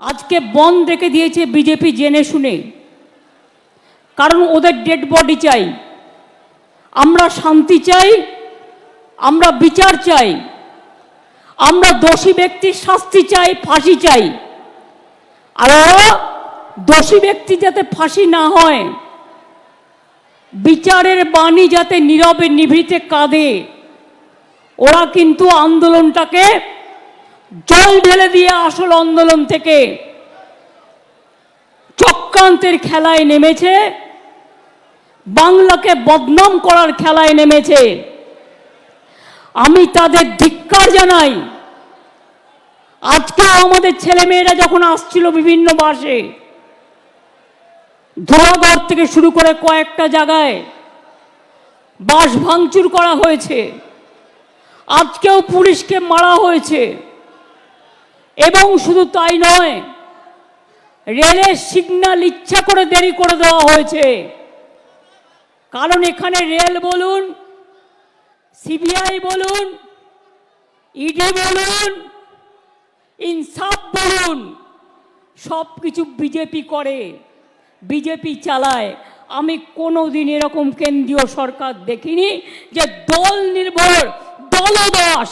আজকে বন রেখে দিয়েছে বিজেপি জেনে শুনে। কারণ ওদের ডেড বডি চাই। আমরা শান্তি চাই, আমরা বিচার চাই, আমরা দোষী ব্যক্তির শাস্তি চাই, ফাঁসি চাই। আর দোষী ব্যক্তি যাতে ফাঁসি না হয়, বিচারের বাণী যাতে নীরবে নিভৃতে কাঁদে, ওরা কিন্তু আন্দোলনটাকে জল ঢেলে দিয়ে আসল আন্দোলন থেকে চক্রান্তের খেলায় নেমেছে, বাংলাকে বদনাম করার খেলায় নেমেছে। আমি তাদের ধিক্কার জানাই। আজকে আমাদের ছেলেমেয়েরা যখন আসছিল বিভিন্ন বাসে ধোলাগড় থেকে শুরু করে কয়েকটা জায়গায় বাস ভাঙচুর করা হয়েছে। আজকেও পুলিশকে মারা হয়েছে। এবং শুধু তাই নয়, রেলের সিগন্যাল ইচ্ছা করে দেরি করে দেওয়া হয়েছে। কারণ এখানে রেল বলুন, সিবিআই বলুন ইডি বলুন, ইনসাফ বলুন সব কিছু বিজেপি করে, বিজেপি চালায়। আমি কোনো দিন এরকম কেন্দ্রীয় সরকার দেখিনি যে দল নির্ভর দলদাস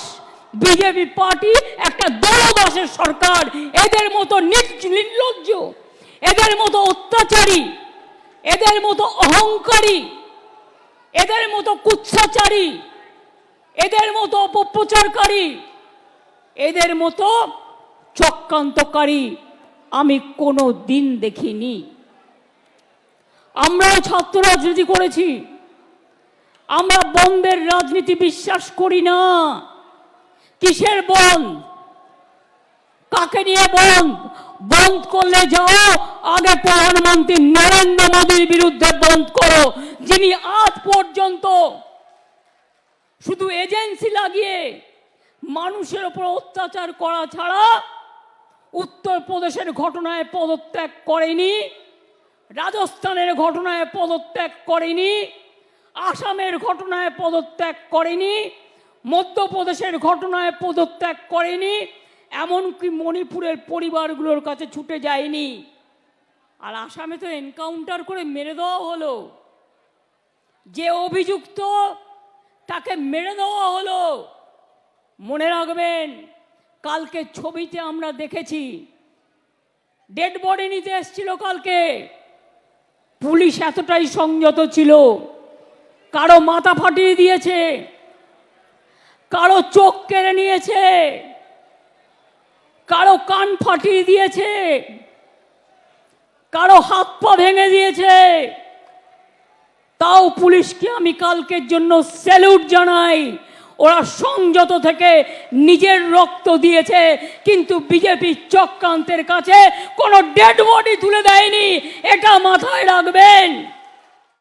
বিজেপি পার্টি একটা দলদাসের সরকার। এদের মতো নির্লজ্জ, এদের মতো অত্যাচারী, এদের মতো অহংকারী, এদের মতো কুৎসাচারী, এদের মতো অপপ্রচারকারী, এদের মতো চক্রান্তকারী আমি কোনো দিন দেখিনি। আমরাও ছাত্র রাজনীতি করেছি। আমরা বন্ধের রাজনীতি বিশ্বাস করি না। কিসের বন্ধ কাকে নিয়ে বন্ধ বন্ধ করলে যাও, আগে প্রধানমন্ত্রী নরেন্দ্র মোদীর বিরুদ্ধে বন্ধ করো, যিনি আজ পর্যন্ত শুধু এজেন্সি লাগিয়ে মানুষের উপর অত্যাচার করা ছাড়া উত্তরপ্রদেশের ঘটনায় পদত্যাগ করেনি, রাজস্থানের ঘটনায় পদত্যাগ করেনি, আসামের ঘটনায় পদত্যাগ করেনি মধ্যপ্রদেশের ঘটনায় পদত্যাগ করেনি, এমনকি মণিপুরের পরিবারগুলোর কাছে ছুটে যায়নি। আর আসামে তো এনকাউন্টার করে মেরে দেওয়া হলো। যে অভিযুক্ত তাকে মেরে দেওয়া হলো। মনে রাখবেন, কালকে ছবিতে আমরা দেখেছি, ডেড বডি নিতে এসেছিল কালকে। পুলিশ এতটাই সংযত ছিল, কারও মাথা ফাটিয়ে দিয়েছে। কারও চোখ কেড়ে নিয়েছে, কারও কান ফাটিয়ে দিয়েছে, কারও হাত পা ভেঙে দিয়েছে। তাও পুলিশকে আমি কালকের জন্য স্যালুট জানাই। ওরা সংযত থেকে নিজের রক্ত দিয়েছে, কিন্তু বিজেপি চক্রান্তের কাছে কোনো ডেড বডি তুলে দেয়নি। এটা মাথায় রাখবেন।